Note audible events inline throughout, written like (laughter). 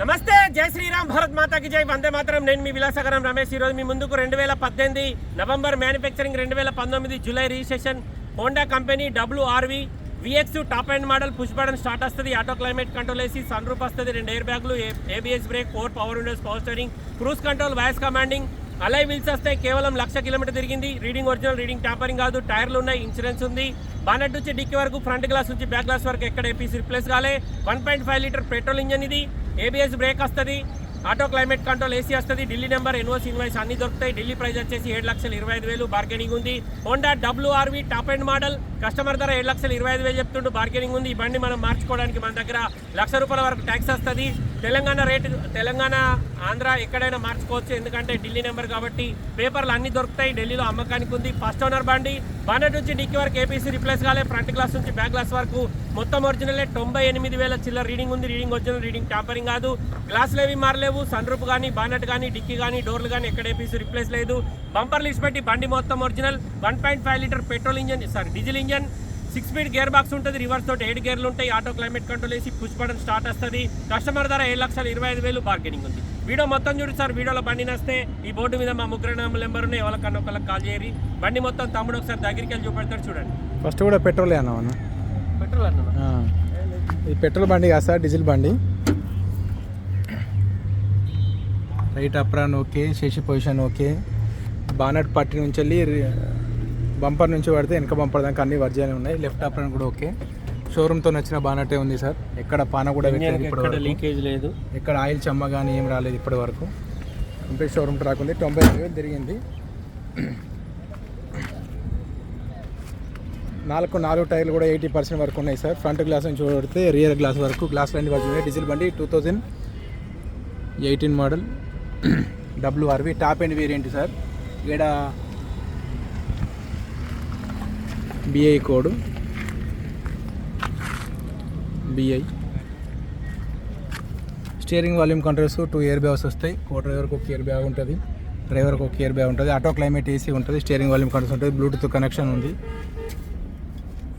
నమస్తే జై శ్రీరామ్ భారత్ మాతాకి జై. వందే మాత్రం. నేను మీ విలాసగరం రమేష్. ఈరోజు మీ ముందుకు రెండు వేల పద్దెనిమిది నవంబర్ మ్యానుఫ్యాక్చరింగ్ రెండు వేల పంతొమ్మిది July registration. Honda company WRV VX top end model push button start వస్తుంది. ఆటో క్లైమేట్ కంట్రోల్ వేసి సన్ రూప్ వస్తుంది. రెండు ఎయిర్ బ్యాగులు ABS brake four power windows power steering cruise control voice commanding. Alloy wheels వస్తాయి కేవలం lakh kilometre తిరిగింది. Reading original reading tampering కాదు. టైర్లు ఉన్నాయి ఇన్సూరెన్స్ ఉంది. బానెట్ నుంచి డిక్కి వరకు ఫ్రంట్ గ్లాస్ నుంచి బ్యాక్ గ్లాస్ వరకు ఎక్కడ ఏపీసీ రిప్లేస్ కాలే. One point five litre petrol engine ఇది. ఏబిఎస్ బ్రేక్ వస్తుంది. ఆటో క్లైమేట్ కంట్రోల్ ఏసీ వస్తుంది. ఢిల్లీ నెంబర్ ఎన్ఓస్ ఇన్వాయిస్ అన్ని దొరుకుతాయి. ఢిల్లీ ప్రైస్ వచ్చేసి ఏడు లక్షల ఇరవై ఐదు వేలు బార్గెనింగ్ ఉంది. Honda WRV top end model customer ధర ఏడు లక్షల ఇరవై ఐదు వేలు చెప్తుంటూ బార్గెనింగ్ ఉంది. ఈ బండి మనం మార్చుకోవడానికి మన దగ్గర లక్ష రూపాయల వరకు ట్యాక్స్ వస్తుంది. తెలంగాణ రేటు తెలంగాణ ఆంధ్ర ఎక్కడైనా మార్చుకోవచ్చు. ఎందుకంటే ఢిల్లీ నెంబర్ కాబట్టి పేపర్లు అన్ని దొరుకుతాయి. ఢిల్లీలో అమ్మకానికి ఉంది. ఫస్ట్ ఓనర్ బండి. బానెట్ నుంచి డిక్కీ వరకు ఏపీసీ రిప్లేస్ కాలే. ఫ్రంట్ గ్లాస్ నుంచి బ్యాక్ గ్లాస్ వరకు మొత్తం ఒరిజినలే తొంభై ఎనిమిది వేల చిల్లర రీడింగ్ ఉంది. రీడింగ్ ఒరిజినల్ రీడింగ్ టాపరింగ్ కాదు. గ్లాసులు ఏవి మారలేవు. సన్ రూప్ కానీ బానెట్ కానీ డిక్కీ కానీ డోర్లు కానీ ఎక్కడ ఏపీసీ రిప్లేస్ లేదు. బంపర్ లిస్ట్ పెట్టి బండి మొత్తం original one point five litre petrol engine sorry diesel engine six speed gear box ఉంటుంది రివర్స్ తోటి ఏడు గేర్లు ఉంటాయి ఆటో క్లైమేట్ కంట్రోల్ వేసి పుష్ బటన్ స్టార్ట్ వస్తుంది. కస్టమర్ ధర ఏడు లక్షల ఇరవై ఐదు వేలు బార్గెనింగ్ ఉంది. వీడియో మొత్తం చూడు సార్ వీడియోలో బండి నస్తే ఈ బోర్డు మీద మా ముగ్గురు నెంబర్ ఉన్నాయి ఎవరికన్నా ఒకళ్ళకి కాల్ చేయరి బండి మొత్తం తమ్ముడు ఒకసారి దగ్గరికి వెళ్ళి చూపెడతాడు చూడండి. ఫస్ట్ కూడా పెట్రోల్ అన్నా. పెట్రోల్ అన్న. ఇది పెట్రోల్ బండి కాదు సార్ డీజిల్ బండి. Right apron okay chassis position okay. Bonnet పట్టి నుంచి వెళ్ళి బంపర్ నుంచి పడితే వెనక బంపర్ దాకా అన్ని వర్జాలు ఉన్నాయి. లెఫ్ట్ అప్రాన్ కూడా ఓకే. షోరూమ్తో వచ్చిన బానటే ఉంది సార్. ఎక్కడ పాన కూడా ఎక్కడ. లీకేజ్ లేదు. ఎక్కడ ఆయిల్ చెమ్మ కానీ ఏం రాలేదు ఇప్పటి వరకు. కంప్లీట్ షోరూమ్ ట్రాక్ ఉంది తొంభై ఐదు వేలు తిరిగింది. నాలుగు నాలుగు టైర్లు కూడా ఎయిటీ పర్సెంట్ వరకు ఉన్నాయి సార్. ఫ్రంట్ గ్లాస్ నుంచి చూడితే రియర్ గ్లాస్ వరకు. గ్లాస్ అన్ని వరకు ఉన్నాయి. డీజిల్ బండి two thousand eighteen model. (clears throat) WRV top end variant sir. ఈడ BI code BI steering volume controls two air bags వస్తాయి. కో డ్రైవర్కి ఒక ఇయర్ బ్యాగ్ ఉంటుంది డ్రైవర్కి ఒక ఇయర్ బ్యాగ్ ఉంటుంది ఆటో క్లైమేట్ ఏసీ ఉంటుంది. స్టీరింగ్ వాల్యూమ్ కంట్రోల్స్ ఉంటుంది. బ్లూటూత్ కనెక్షన్ ఉంది.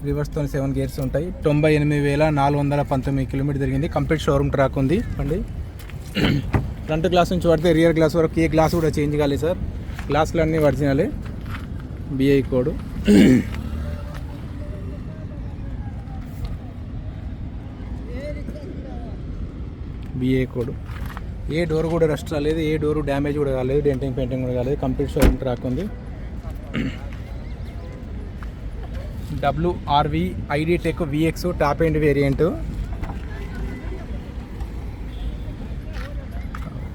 రివర్స్తో సెవెన్ గేర్స్ ఉంటాయి. తొంభై ఎనిమిది వేల నాలుగు వందల పంతొమ్మిది కిలోమీటర్ తిరిగింది కంప్లీట్ షోరూమ్ ట్రాక్ ఉంది. అండి ఫ్రంట్ గ్లాస్ నుంచి పడితే రియర్ గ్లాస్ వరకు ఏ గ్లాస్ కూడా చేంజ్ కాలేదు సార్ గ్లాసులు అన్నీ ఒరిజినలే బిఐ కోడ్ బిఏ కోడ్ ఏ డోర్ కూడా రెస్ట్ రాలేదు ఏ డోర్ డ్యామేజ్ కూడా కాలేదు డెంటింగ్ పెయింటింగ్ కూడా కాలేదు కంప్లీట్ షోరూమ్ ట్రాక్ ఉంది. WRV ID tech VX top end variant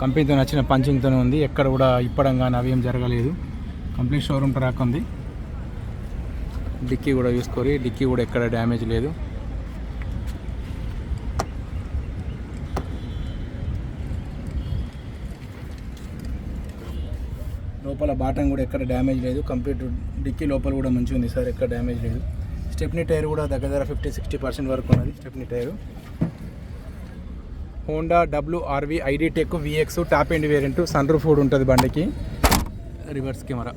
కంపెనీతో నచ్చిన పంచింగ్తోనే ఉంది. ఎక్కడ కూడా ఇప్పడం కానీ అవి ఏం జరగలేదు. కంప్లీట్ షోరూమ్ ట్రాక్ ఉంది. డిక్కీ కూడా చూసుకోరి డిక్కీ కూడా ఎక్కడ డ్యామేజ్ లేదు. లోపల బాటం కూడా ఎక్కడ డ్యామేజ్ లేదు. కంప్లీట్ డిక్కీ లోపల కూడా మంచిగా ఉంది సార్ ఎక్కడ డ్యామేజ్ లేదు. స్టెప్నీ టైర్ కూడా దగ్గర దగ్గర ఫిఫ్టీ సిక్స్టీ పర్సెంట్ వరకు ఉన్నది stepney tyre. Honda W RV ID tech VX top end variant sun roof కూడా ఉంటుంది బండికి. Reverse camera.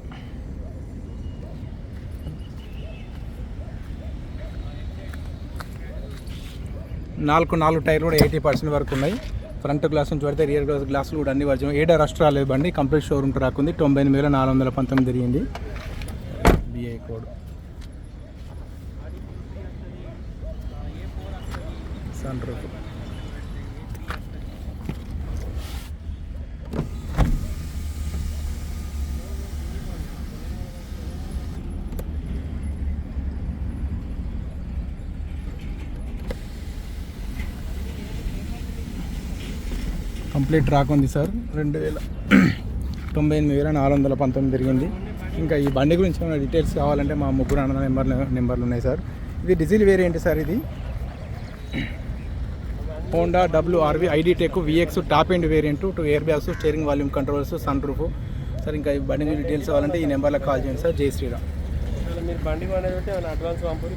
నాలుగు నాలుగు టైర్లు కూడా ఎయిటీ పర్సెంట్ వరకు ఉన్నాయి. ఫ్రంట్ గ్లాస్ నుంచి పడితే రియర్ గ్లాస్ గ్లాసులు కూడా అన్ని వర్జం. ఏడా రస్ట్ రాలేదు బండి. కంప్లీట్ షోరూమ్ ట్రాక్ ఉంది. తొంభై ఎనిమిది వేల నాలుగు వందల పంతొమ్మిది తిరిగింది. BI code sun roof complete rock ఉంది సార్. రెండు వేల (clears throat) తొంభై ఎనిమిది వేల నాలుగు వందల పంతొమ్మిది తిరిగింది. ఇంకా ఈ బండి గురించి ఏమైనా డీటెయిల్స్ కావాలంటే మా ముగ్గురు అన్న నెంబర్ నెంబర్లు ఉన్నాయి సార్. ఇది డీజిల్ వేరియంట్ సార్ ఇది? Honda W RV ID tech VX top end variant two air bags steering volume controls sun roof. Sir ఇంకా ఈ బండి గురించి డీటెయిల్స్ కావాలంటే ఈ నెంబర్లో కాల్ చేయండి సార్. జై శ్రీరామ్. మీరు బండి అడ్వాన్స్ పంపి